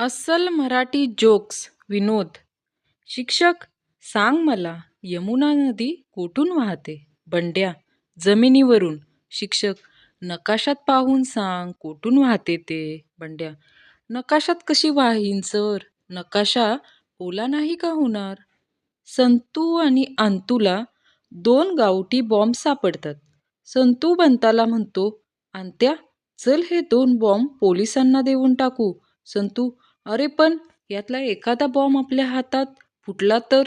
अस्सल मराठी जोक्स विनोद. शिक्षक सांग मला यमुना नदी कोठून वाहते? बंड्या जमिनीवरून. शिक्षक नकाशात पाहून सांग कोठून वाहते ते? बंड्या नकाशात कशी वाहीन सर? नकाशा ओला नाही का होणार? संतू आणि अंतूला दोन गावठी बॉम्ब सापडतात. संतू बंताला म्हणतो अंत्या चल हे दोन बॉम्ब पोलिसांना देऊन टाकू. संतू अरे पण यातला एखादा बॉम्ब आपल्या हातात फुटला तर?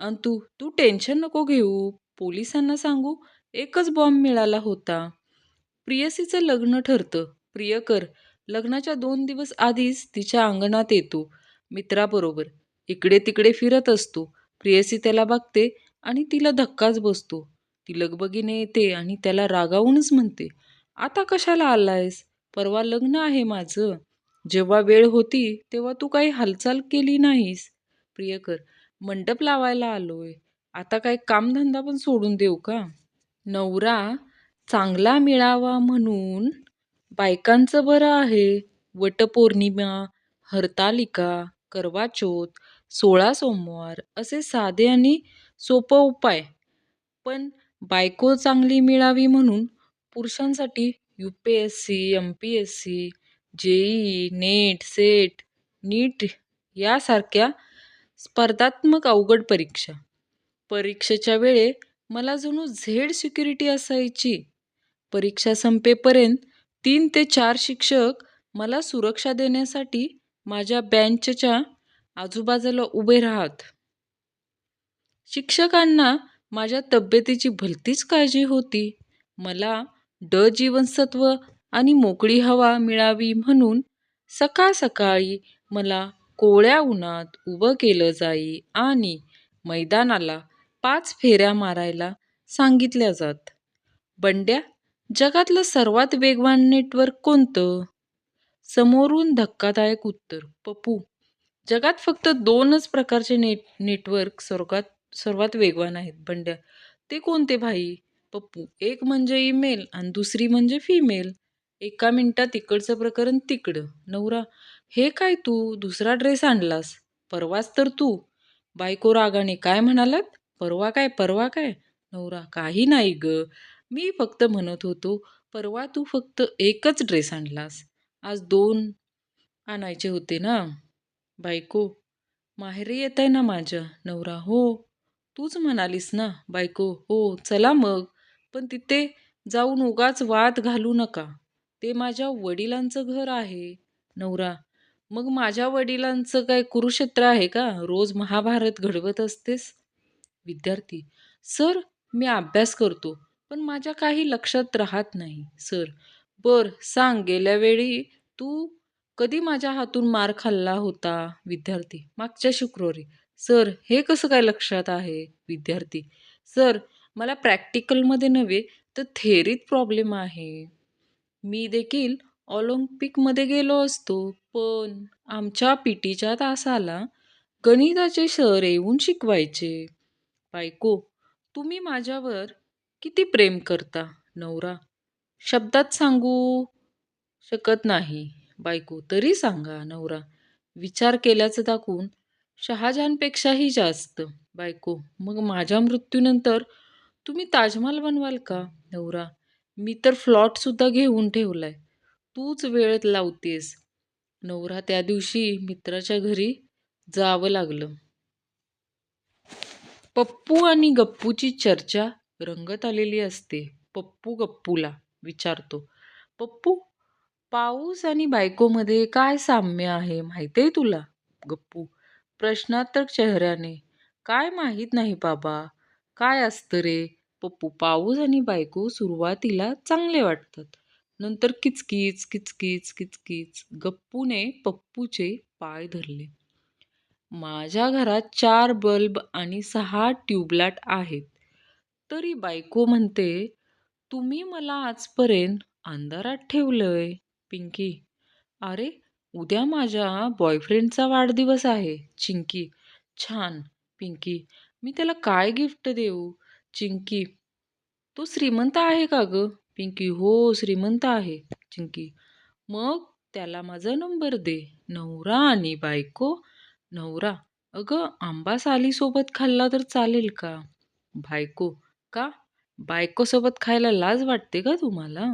अंतू तू टेन्शन नको घेऊ. पोलिसांना सांगू एकच बॉम्ब मिळाला होता. प्रियसीचं लग्न ठरतं. प्रियकर लग्नाच्या दोन दिवस आधीच तिच्या अंगणात येतो. मित्राबरोबर इकडे तिकडे फिरत असतो. प्रियसी त्याला बघते आणि तिला धक्काच बसतो. ती लगबगीने येते आणि त्याला रागावूनच म्हणते आता कशाला आलायस? परवा लग्न आहे माझं. जेव्हा वेळ होती तेव्हा तू काही हालचाल केली नाहीस. प्रियकर मंडप लावायला आलोय. आता काय कामधंदा पण सोडून देऊ का? नवरा चांगला मिळावा म्हणून बायकांचं बरं आहे. वटपौर्णिमा हरतालिका करवाचौथ सोळा सोमवार असे साधे आणि सोपं उपाय. पण बायको चांगली मिळावी म्हणून पुरुषांसाठी U P S C M P S C JEE NET SET NEET यासारख्या स्पर्धात्मक अवघड परीक्षा. परीक्षेच्या वेळे मला जणू झेड सिक्युरिटी असायची. परीक्षा संपेपर्यंत तीन ते चार शिक्षक मला सुरक्षा देण्यासाठी माझ्या बँचच्या आजूबाजूला उभे राहत. शिक्षकांना माझ्या तब्येतीची भलतीच काळजी होती. मला ड जीवनसत्व आणि मोकळी हवा मिळावी म्हणून सकाळ सकाळी मला कोवळ्या उन्हात उभं केलं जाई आणि मैदानाला पाच फेऱ्या मारायला सांगितल्या जात. बंड्या जगातलं सर्वात वेगवान नेटवर्क कोणतं? समोरून धक्कादायक उत्तर पप्पू. जगात फक्त दोनच प्रकारचे नेट नेटवर्क सर्वात सर्वात वेगवान आहेत बंड्या. ते कोणते भाई? पप्पू एक म्हणजे ईमेल आणि दुसरी म्हणजे फिमेल. एका मिनिटात इकडचं प्रकरण तिकडं. नवरा हे काय तू? दुसरा ड्रेस आणलास? परवाच तर तू. बायको रागाने काय म्हणालात? परवा काय परवा काय? नवरा काही नाही ग. मी फक्त म्हणत होतो परवा तू फक्त एकच ड्रेस आणलास. आज दोन आणायचे होते ना. बायको माहेरी येत आहे ना माझ्या? नवरा हो. तूच म्हणालीस ना बायको हो. चला मग. पण तिथे जाऊन उगाच वाद घालू नका. ते माझ्या वडिलांचं घर आहे. नवरा मग माझ्या वडिलांचं काय कुरुक्षेत्र आहे का? रोज महाभारत घडवत असतेस? विद्यार्थी सर मी अभ्यास करतो पण माझ्या काही लक्षात राहत नाही सर. बर सांग गेल्या वेळी तू कधी माझ्या हातून मार खाल्ला होता? विद्यार्थी मागच्या शुक्रवारी. सर हे कसं काय लक्षात आहे? विद्यार्थी सर मला प्रॅक्टिकलमध्ये नव्हे तर थेरीत प्रॉब्लेम आहे. मी देखील ऑलिम्पिकमध्ये गेलो असतो पण आमच्या पी टीच्या तासाला गणिताचे सर येऊन शिकवायचे. बायको तुम्ही माझ्यावर किती प्रेम करता नवरा? शब्दात सांगू शकत नाही. बायको तरी सांगा नवरा. विचार केल्याचं दाखवून शहाजहानपेक्षाही जास्त. बायको मग माझ्या मृत्यूनंतर तुम्ही ताजमहाल बनवाल का नवरा? मी तर फ्लॉटसुद्धा घेऊन ठेवलाय. तूच वेळ लावतेस. नवरा त्या दिवशी मित्राच्या घरी जावं लागलं. पप्पू आणि गप्पूची चर्चा रंगत आलेली असते. पप्पू गप्पूला विचारतो पप्पू पाऊस आणि बायकोमध्ये काय साम्य आहे माहिती आहे तुला? गप्पू प्रश्नार्थक चेहऱ्याने. काय माहीत नाही बाबा. काय असतं रे? पप्पू पाऊस आणि बायको सुरुवातीला चांगले वाटतात. नंतर किचकिच किचकिच किचकिच गप्पूने पप्पूचे पाय धरले. माझ्या घरात चार बल्ब आणि सहा ट्यूबलाईट आहेत. तरी बायको म्हणते तुम्ही मला आजपर्यंत अंधारात ठेवलंय पिंकी. अरे उद्या माझ्या बॉयफ्रेंडचा वाढदिवस आहे चिंकी. छान पिंकी. मी त्याला काय गिफ्ट देऊ? चिंकी. तो श्रीमंत आहे का ग? पिंकी हो श्रीमंत आहे. चिंकी मग त्याला माझा नंबर दे. नवरा आणि बायको. नवरा? अगं आंबा सालीसोबत खाल्ला तर चालेल का? बायको? का? बायकोसोबत खायला लाज वाटते का तुम्हाला?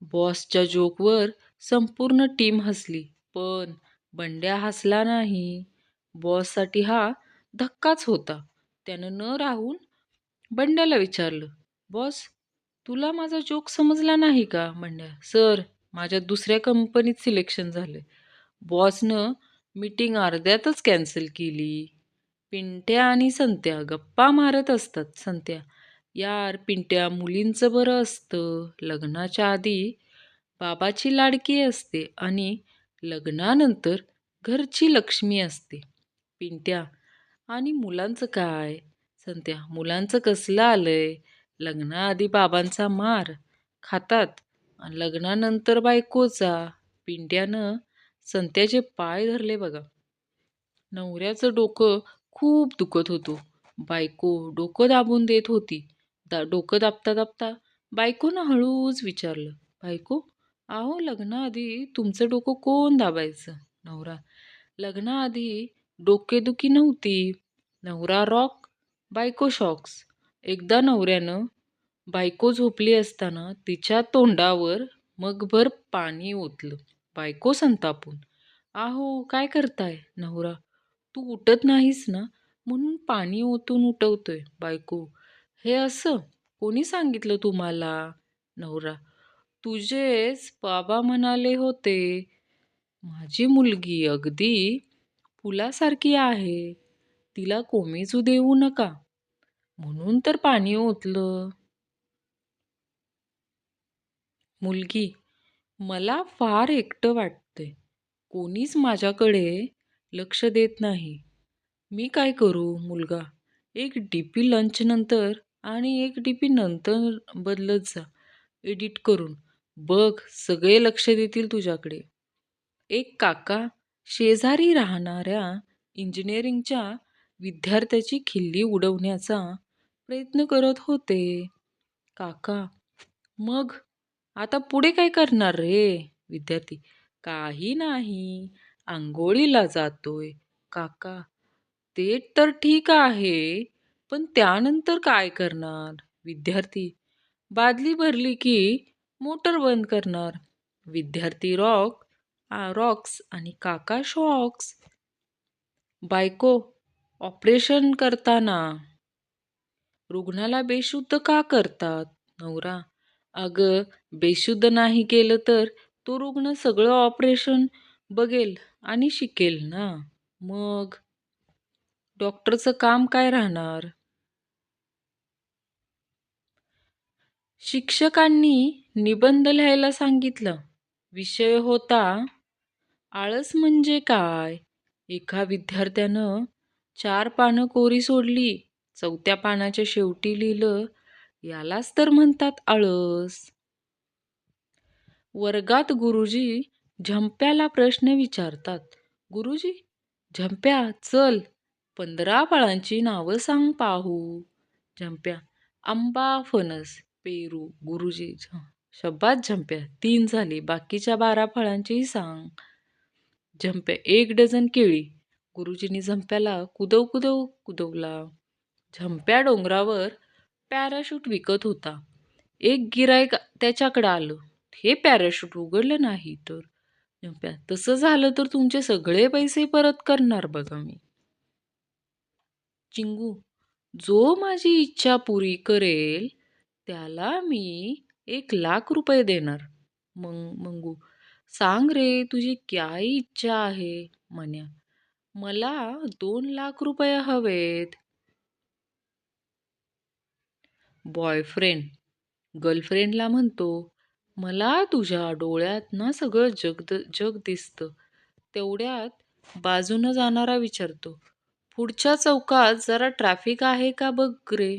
बॉसच्या जोकवर संपूर्ण टीम हसली पण बंड्या हसला नाही. बॉससाठी हा धक्काच होता. त्यानं न राहून बंड्याला विचारलं बॉस तुला माझा जोक समजला नाही का? बंड्या सर माझ्या दुसऱ्या कंपनीत सिलेक्शन झालं बॉसनं मीटिंग अर्ध्यातच कॅन्सल केली. पिंट्या आणि संत्या गप्पा मारत असतात. संत्या यार पिंट्या मुलींचं बरं असतं. लग्नाच्या आधी बाबाची लाडकी असते आणि लग्नानंतर घरची लक्ष्मी असते. पिंट्या आणि मुलांचं काय? संत्या मुलांचं कसलं आलंय? लग्नाआधी बाबांचा मार खातात. आणि लग्नानंतर बायकोचा पिंट्यानं संत्याचे पाय धरले बघा. नवऱ्याचं डोकं खूप दुखत होतो. बायको डोकं दाबून देत होती. दा डोकं दाबता दाबता बायकोनं हळूच विचारलं बायको अहो लग्नाआधी तुमचं डोकं कोण दाबायचं? नवरा लग्नाआधी डोकेदुखी नव्हती. नवरा रॉक बायको शॉक्स. एकदा नवऱ्यानं बायको झोपली असताना तिच्या तोंडावर मगभर पाणी ओतलं. बायको संतापून आहो काय करताय नवरा? तू उठत नाहीस ना? म्हणून पाणी ओतून उठवतोय बायको. हे असं कोणी सांगितलं तुम्हाला? नवरा तुझेच बाबा म्हणाले होते. माझी मुलगी अगदी फुलासारखी आहे. तिला कोमेजू देऊ नका. म्हणून तर पाणी ओतलं. मुलगी मला फार एकटं वाटतंय. कोणीच माझ्याकडे लक्ष देत नाही. मी काय करू मुलगा? एक डी पी लंचनंतर आणि एक डी पी नंतर बदलत जा. एडिट करून. बघ सगळे लक्ष देतील तुझ्याकडे. एक काका शेजारी राहणाऱ्या इंजिनिअरिंगच्या विद्यार्थ्याची खिल्ली उडवण्याचा प्रयत्न करत होते. काका मग आता पुढे काय करणार रे? विद्यार्थी काही नाही. आंघोळीला जातोय. काका ते तर ठीक आहे पण त्यानंतर काय करणार? विद्यार्थी बादली भरली की मोटर बंद करणार. विद्यार्थी रॉक रॉक्स आणि काका शॉक्स. बायको ऑपरेशन करताना. रुग्णाला बेशुद्ध का करतात? नवरा अगं बेशुद्ध नाही केलं तर तो रुग्ण सगळं ऑपरेशन बघेल आणि शिकेल ना? मग? डॉक्टरचं काम काय राहणार? शिक्षकांनी निबंध लिहायला सांगितलं. विषय होता आळस म्हणजे काय? एका विद्यार्थ्यानं चार पानं कोरी सोडली. चौथ्या पानाच्या शेवटी लिहिलं यालाच तर म्हणतात आळस. वर्गात गुरुजी झंप्याला प्रश्न विचारतात. गुरुजी झंप्या चल. पंधरा फळांची नावं सांग पाहू. झंप्या आंबा फणस पेरू. गुरुजी शब्दात शब्बात झंप्या. तीन झाली. बाकीच्या बारा फळांचीही सांग. झंप्या एक डझन केळी. गुरुजींनी झंप्याला कुदव कुदव कुदवला. झंप्या डोंगरावर पॅराशूट विकत होता. एक गिरायक त्याच्याकडं आलं. हे पॅराशूट उघडलं नाही तर. झंप्या तसं झालं तर तुमचे सगळे पैसे परत करणार बघा मी. चिंगू जो माझी इच्छा पुरी करेल त्याला मी एक लाख रुपये देणार. मग मंगू सांग रे तुझी काय इच्छा आहे? म्हण्या. मला दोन लाख रुपये हवेत. बॉयफ्रेंड गर्लफ्रेंडला म्हणतो मला तुझ्या डोळ्यात ना सगळं जग जग दिसतं. तेवढ्यात बाजूनं जाणारा विचारतो पुढच्या चौकात जरा ट्रॅफिक आहे का बघ रे?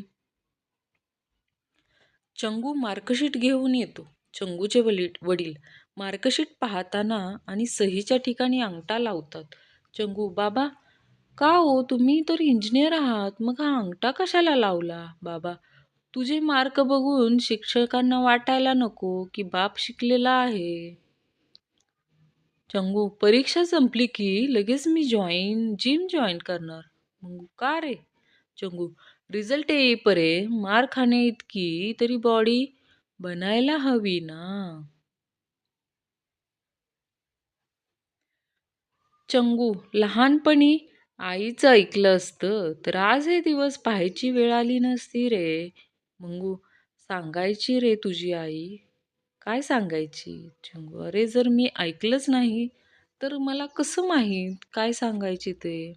चंगू मार्कशीट घेऊन येतो. चंगूचे वडील मार्कशीट पाहताना आणि सहीच्या ठिकाणी अंगठा लावतात. चंगू बाबा का हो? तुम्ही तर इंजिनियर आहात. मग हा अंगठा कशाला लावला? बाबा तुझे मार्क बघून शिक्षकांना वाटायला नको की बाप शिकलेला आहे. चंगू परीक्षा संपली की लगेच मी जॉईन जिम जॉईन करणार. मग का रे? चंगू रिझल्ट येईपर्यंत मार खाणे इतकी तरी बॉडी बनायला हवी ना. चंगू लहानपणी आईचं ऐकलं असतं तर आज हे दिवस पाहायची वेळ आली नसती रे. मंगू सांगायची रे तुझी आई. काय सांगायची? चंगू अरे जर मी ऐकलंच नाही तर मला कसं माहीत? काय सांगायची ते?